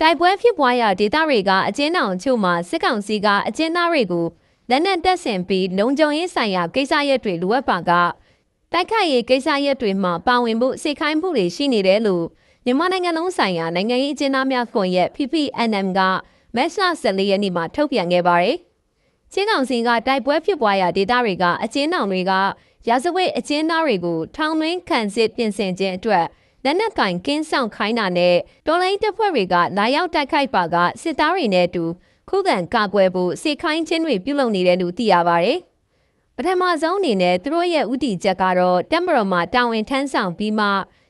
တိုက်ပွဲဖြစ်ပွားရာဒေသတွေကအကျဉ်းထောင်အချို့မှာစစ်ကောင်စီကအကျဉ်းသားတွေကိုလက်နက်တပ်ဆင်ပြီးလုံခြုံရေးဆိုင်ရာကိစ္စရပ်တွေလိုအပ်ပါကတိုက်ခိုက်ရေးကိစ္စရပ်တွေမှာပါဝင်မှုစိတ်ခိုင်းမှုတွေရှိနေတယ်လို့မြန်မာနိုင်ငံလုံးဆိုင်ရာနိုင်ငံရေးအကျဉ်းသားများကွန်ရက် PPNM ကမက်ဆာ14ရက်နေ့မှာထုတ်ပြန်ခဲ့ပါတယ်။ချင်းကောင်စင်ကတိုက်ပွဲဖြစ်ပွားရာဒေသတွေကအကျဉ်းထောင်တွေကရာဇဝတ်အကျဉ်းသားတွေကိုထောင်တွင်းခံစစ်ပြင်ဆင်ခြင်းအတွက် လက်နက်ကင်ကင်းဆောင်ခိုင်းတာနဲ့တော်လိုင်းတပ်ဖွဲ့တွေကလာရောက်တိုက်ခိုက်ပါကစစ်သားတွေနဲ့အတူခုခံကာကွယ်ဖို့စေခိုင်းခြင်းတွေပြုလုပ်နေတယ်လို့သိရပါတယ်။ပထမဆုံးအနေနဲ့သူတို့ရဲ့ဥတီချက်ကတော့တက်မတော်မှာတာဝန်ထမ်းဆောင်ပြီးမှ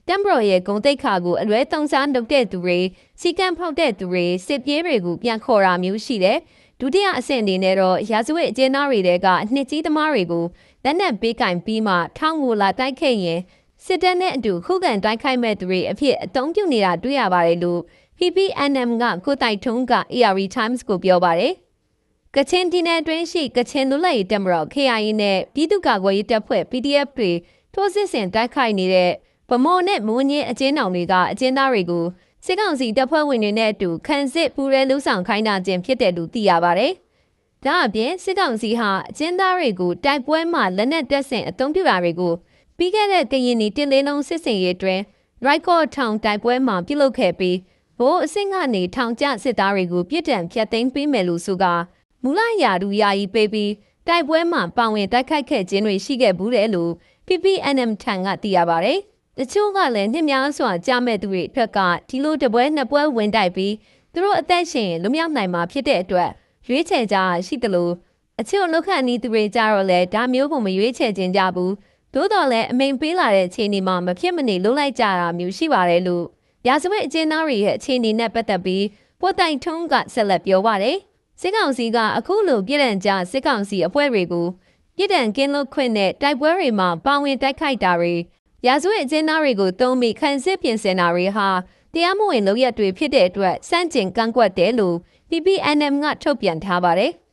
တက်မတော်ရဲ့ဂုံတိတ်ခါကိုအလွဲသုံးစားလုပ်တဲ့သူတွေစီကံဖောက်တဲ့သူတွေစစ်ပြေးတွေကိုပြန်ခေါ်တာမျိုးရှိတယ်။ဒုတိယအဆင့်အနေနဲ့တော့ရာဇဝတ်အကျဉ်းသားတွေတဲကနှစ်ကြီးသမားတွေကိုလက်နက်ပေးကင်ပြီးမှထောင်ကိုလာတိုက်ခဲ့ရင် စစ်တပ်နဲ့အတူခုခံတိုက်ခိုက်မဲ့သူတွေအဖြစ်အသုံးပြုနေတာတွေ့ရပါတယ်လို့ PPNM ကကိုတိုက်ထုံးက ARE Times ကိုပြောပါတယ်။ကချင်ပြည်နယ်အတွင်းရှိကချင်လူလက်ရေးတပ်မတော် KIA နဲ့ပြည်သူ့ကာကွယ်ရေးတပ်ဖွဲ့ PDF တွေထိုးစစ်ဆင်တိုက်ခိုက်နေတဲ့ဗမော်နဲ့မွန်းကြီးအကျဉ်းထောင်တွေကအကျဉ်းသားတွေကိုစစ်ကောင်စီတပ်ဖွဲ့ဝင်တွေနဲ့အတူခန်းစစ်ပူရဲလူဆောင်ခိုင်းတာခြင်းဖြစ်တယ်လို့သိရပါတယ်။ဒါအပြင်စစ်ကောင်စီဟာအကျဉ်းသားတွေကိုတိုက်ပွဲမှာလက်နက်တပ်ဆင်အုံပြုတာတွေကို ပြီးခဲ့တဲ့ကရင်နီတင်လေးလုံးစစ်စင်ရေးအတွင်းရိုက်ကော့ထောင်တိုက်ပွဲမှာပြုလုပ်ခဲ့ပြီးဘိုးအဆင့်ကနေထောင်ကျစစ်သားတွေကိုပြစ်ဒဏ်ဖျက်သိမ်းပေးမယ်လို့ဆိုကမူလရာဒူယာယီပေးပြီးတိုက်ပွဲမှာပါဝင်တိုက်ခိုက်ခဲ့ခြင်းတွေရှိခဲ့ဘူးတယ်လို့ PPNM ထံကသိရပါတယ်။တချို့ကလည်းနှစ်များစွာကြားမဲ့သူတွေအတွက်ကဒီလိုတပွဲနှစ်ပွဲဝင်တိုက်ပြီးသူတို့အသက်ရှင်လွမြောက်နိုင်မှာဖြစ်တဲ့အတွက်ရွေးချယ်ကြရှိတယ်လို့အချို့လောက်ခဏီသူတွေကြတော့လဲဒါမျိုးကိုမရွေးချယ်ခြင်းကြဘူး သို့တော်လည်းအမိန်ပေးလာတဲ့အခြေအနေမှာမဖြစ်မနေလှုပ်လိုက်ကြတာမျိုးရှိပါတယ်လို့ရာဇဝတ်အကျဉ်းသားတွေရဲ့အခြေအနေနဲ့ပတ်သက်ပြီးပို့တိုင်ထုံးကဆက်လက်ပြောပါတယ်စစ်ကောင်စီကအခုလိုပြည်ဒဏ်ကြစစ်ကောင်စီအဖွဲ့တွေကိုပြည်ဒဏ်ကင်းလွတ်ခွင့်နဲ့တိုက်ပွဲတွေမှာပါဝင်တိုက်ခိုက်တာတွေရာဇဝတ်အကျဉ်းသားတွေကိုတုံးမိခံစစ်ပြင်ဆင်တာတွေဟာတရားမဝင်လုပ်ရက်တွေဖြစ်တဲ့အတွက်စန့်ကျင်ကန့်ကွက်တယ်လို့ PPNM ကထုတ်ပြန်ထားပါတယ်။